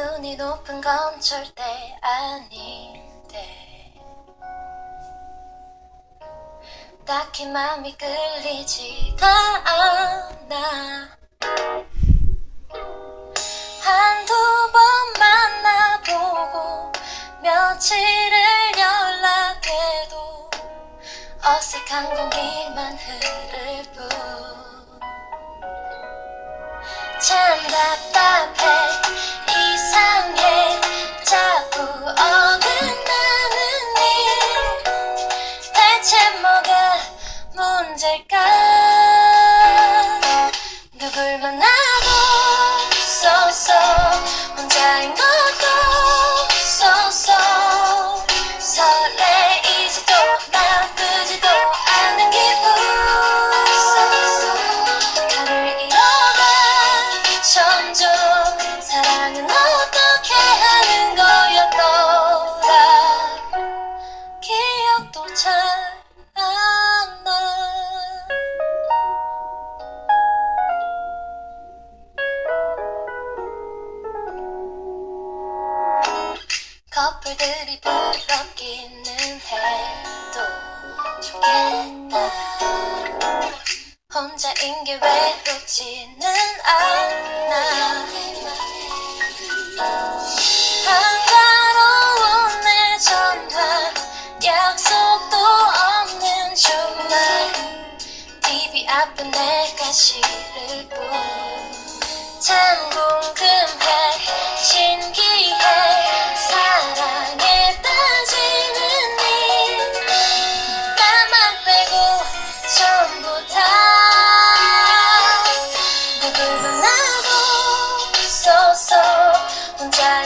눈이 높은 건 절대 아닌데. 딱히 마음이 끌리지가 않아. 한두 번 만나보고 며칠을 연락해도 어색한 공기만 흐를 뿐. 참 답답해 music. 커플들이 부럽기는 해도 좋겠다. 혼자인 게 외롭지는 않아. 한가로운 내 전화 약속도 없는 주말. TV 앞은 내가 싫을 뿐 혼자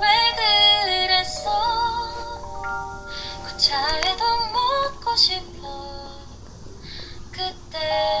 왜 그랬어? 그 차에도 먹고 싶어. 그때